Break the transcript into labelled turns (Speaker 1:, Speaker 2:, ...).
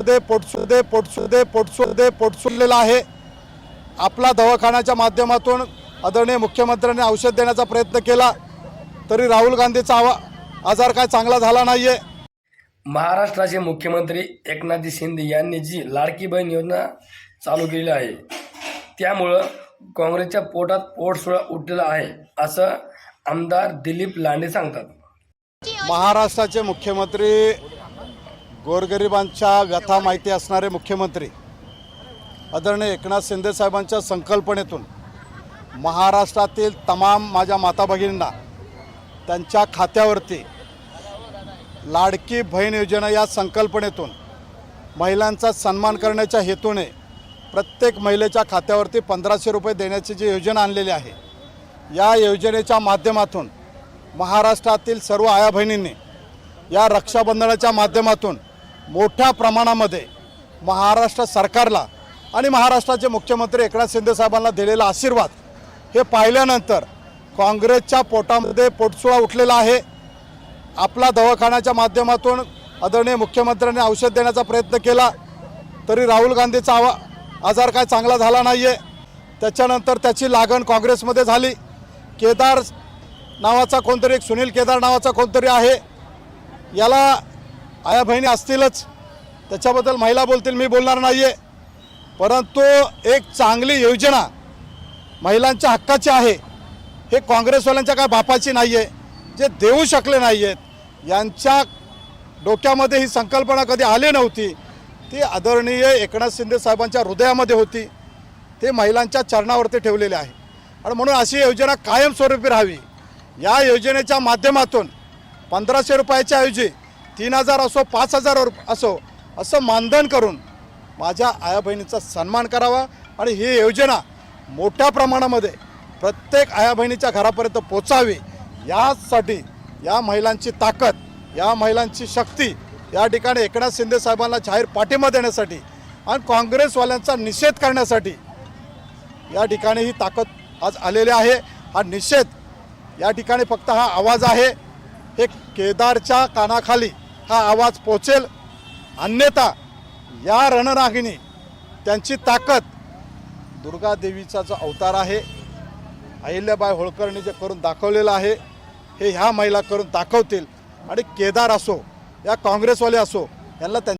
Speaker 1: पोटसुदे पोटसुदे पोटसुदे पोटसुदे पोटसुडलेला आहे. आपला दवाखान्याच्या माध्यमातून आदरणीय मुख्यमंत्र्यांनी औषध देण्याचा प्रयत्न केला तरी राहुल गांधीचा आवा आजार काय चांगला झाला नाही आहे
Speaker 2: महाराष्ट्राचे मुख्यमंत्री एकनाथ शिंदे यांनी जी लाडकी बहीण योजना चालू केली आहे त्यामुळं काँग्रेसच्या पोटात पोटसुळा उठलेला आहे असं आमदार दिलीप लांडे सांगतात.
Speaker 1: महाराष्ट्राचे मुख्यमंत्री गोरगरिबांच्या व्यथा माहिती असणारे मुख्यमंत्री आदरणीय एकनाथ शिंदे साहेबांच्या संकल्पनेतून महाराष्ट्रातील तमाम माझ्या माता भगिनींना त्यांच्या खात्यावरती लाडकी बहीण योजना या संकल्पनेतून महिलांचा सन्मान करण्याच्या हेतूने प्रत्येक महिलेच्या खात्यावरती पंधराशे रुपये देण्याची जी योजना आणलेली आहे या योजनेच्या माध्यमातून महाराष्ट्रातील सर्व आया बहिणींनी या रक्षाबंधनाच्या माध्यमातून मोठ्या प्रमाणामध्ये महाराष्ट्र सरकारला आणि महाराष्ट्राचे मुख्यमंत्री एकनाथ शिंदे साहेबांना दिलेला आशीर्वाद हे पाहिल्यानंतर काँग्रेसच्या पोटामध्ये पोटसुळा उठलेला आहे. आपला दवाखान्याच्या माध्यमातून आदरणीय मुख्यमंत्र्यांनी औषध देण्याचा प्रयत्न केला तरी राहुल गांधीचा आवा आजार काय चांगला झाला नाही आहे त्याच्यानंतर त्याची लागण काँग्रेसमध्ये झाली. केदार नावाचा कोणतरी एक सुनील केदार नावाचा कोणतरी आहे. याला आया बहिणी असतीलच. त्याच्याबद्दल महिला बोलतील मी बोलणार नाही आहे परंतु एक चांगली योजना महिलांच्या हक्काची आहे. हे काँग्रेसवाल्यांच्या काय बापाची नाही आहे जे देऊ शकले नाही आहेत यांच्या डोक्यामध्ये ही संकल्पना कधी आली नव्हती. ती आदरणीय एकनाथ शिंदे साहेबांच्या हृदयामध्ये होती. ते महिलांच्या चरणावरती ठेवलेले आहे. आणि म्हणून अशी योजना कायमस्वरूपी राहावी. या योजनेच्या माध्यमातून पंधराशे रुपयाच्या ऐवजी तीन हजार असो पाच हजार असो असं मानधन करून माझ्या आया बहिणीचा सन्मान करावा आणि ही योजना मोठ्या प्रमाणामध्ये प्रत्येक आया बहिणीच्या घरापर्यंत पोचावी. यासाठी या महिलांची ताकद या महिलांची शक्ती या ठिकाणी एकनाथ शिंदे साहेबांना जाहीर पाठिंबा देण्यासाठी आणि काँग्रेसवाल्यांचा निषेध करण्यासाठी या ठिकाणी ही ताकद आज आलेली आहे. हा निषेध या ठिकाणी फक्त हा आवाज आहे. हे केदारच्या कानाखाली हा आवाज पोचेल अन्यथा या रणरागिणी त्यांची ताकद दुर्गादेवीचा जो अवतार आहे अहिल्याबाई होळकरनी जे करून दाखवलेलं आहे हे ह्या महिला करून दाखवतील. आणि केदार असो या काँग्रेसवाले असो यांना त्यां